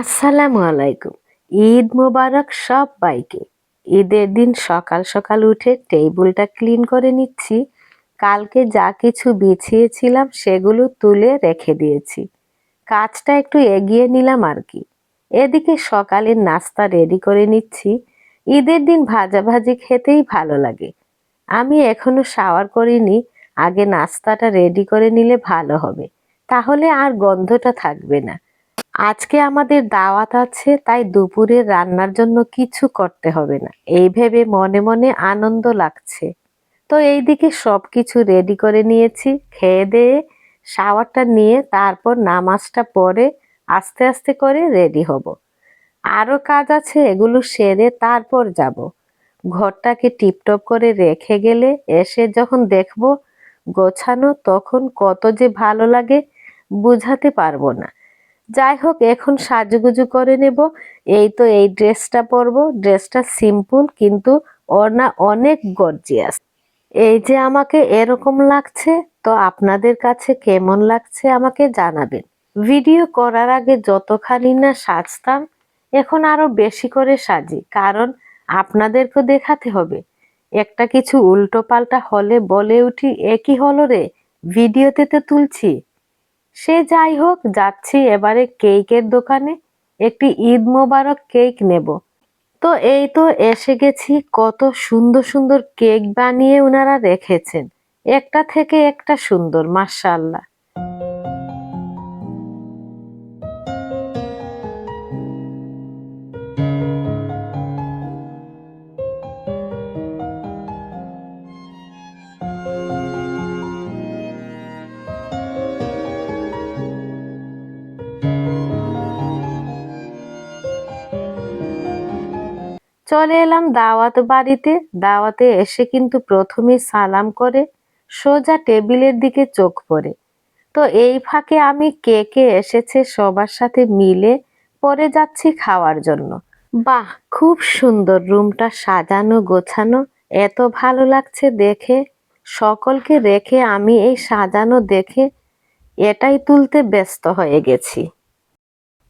আসসালামু আলাইকুম। ঈদ মোবারক সব বাইকে ঈদের দিন সকাল সকাল উঠে টেবিলটা ক্লিন করে নিচ্ছি। কালকে যা কিছু বিছিয়েছিলাম সেগুলো তুলে রেখে দিয়েছি। কাজটা একটু এগিয়ে নিলাম আর কি। এদিকে সকালের নাস্তা রেডি করে নিচ্ছি। ঈদের দিন ভাজাভাজি খেতেই ভালো লাগে। আমি এখনও শাওয়ার করিনি, আগে নাস্তাটা রেডি করে নিলে ভালো হবে। তাহলে আর গন্ধটা থাকবে না। আজকে আমাদের দাওয়াত আছে, তাই দুপুরে রান্নার জন্য কিছু করতে হবে না। এই ভেবে মনে মনে আনন্দ লাগছে। তো এইদিকে সব কিছু রেডি করে নিয়েছি। খেয়ে দিয়ে শাওয়ারটা নিয়ে তারপর নামাজটা পড়ে আস্তে আস্তে করে রেডি হব। আরও কাজ আছে, এগুলো সেরে তারপর যাব। ঘরটাকে টিপটপ করে রেখে গেলে এসে যখন দেখব গোছানো, তখন কত যে ভালো লাগে বুঝাতে পারব না। যাই হোক এখন সাজুগুজু করে নেব। এই তো এই ড্রেসটা পরবো। ড্রেসটা সিম্পল, কিন্তু ওড়না অনেক গর্জিয়াস। এই যে আমাকে এরকম লাগছে, তো আপনাদের কাছে কেমন লাগছে আমাকে জানাবেন। ভিডিও করার আগে যতখানি না সাজতাম, এখন আরও বেশি করে সাজি, কারণ আপনাদেরকে দেখাতে হবে। একটা কিছু উল্টো পাল্টা হলে বলে উঠি একই হলো রে? ভিডিওতে তো তুলছি। সে যাই হোক, যাচ্ছি এবারে কেকের দোকানে। একটি ঈদ মোবারক কেক নেব। তো এই তো এসে গেছি, কত সুন্দর সুন্দর কেক বানিয়ে ওনারা রেখেছেন। একটা থেকে একটা সুন্দর মার্শাল্লাহ চলে এলাম দাওয়াত বাড়িতে। দাওয়াতে এসে কিন্তু প্রথমে সালাম করে, সোজা টেবিলের দিকে চোখ পড়ে। তো এই ফাঁকে আমি কে কে এসেছে সবার সাথে মিলে পরে যাচ্ছি খাওয়ার জন্য। বাহ, খুব সুন্দর রুমটা সাজানো গোছানো, এত ভালো লাগছে দেখে। সকলকে রেখে আমি এই সাজানো দেখে এটাই তুলতে ব্যস্ত হয়ে গেছি।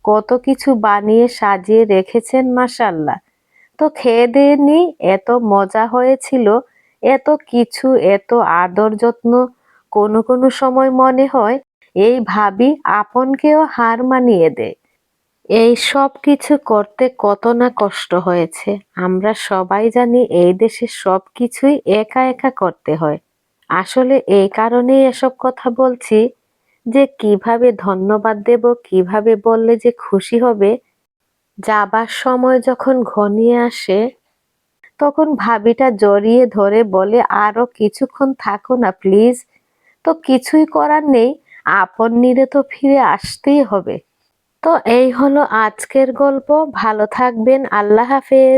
কত কিছু বানিয়ে সাজিয়ে রেখেছেন মাসাল্লাহ তো খেয়ে দিয়ে নি, এত মজা হয়েছিল, এত কিছু, এত আদর যত্ন, কোনো কোনো সময় মনে হয়, এই ভাবি আপনকেও হার মানিয়ে দেয় এই সব কিছু করতে কত না কষ্ট হয়েছে, আমরা সবাই জানি এই দেশে সব কিছুই একা একা করতে হয়। আসলে এই কারণেই এসব কথা বলছি, যে কীভাবে ধন্যবাদ দেব, কীভাবে বললে যে খুশি হবে যাবার সময় যখন ঘনিয়ে আসে, তখন ভাবিটা জড়িয়ে ধরে বলে, আরও কিছুক্ষণ থাকো না, প্লিজ। তো কিছুই করার নেই, আপন নিরে তো ফিরে আসতেই হবে। তো এই হলো আজকের গল্প। ভালো থাকবেন, আল্লাহ হাফেজ।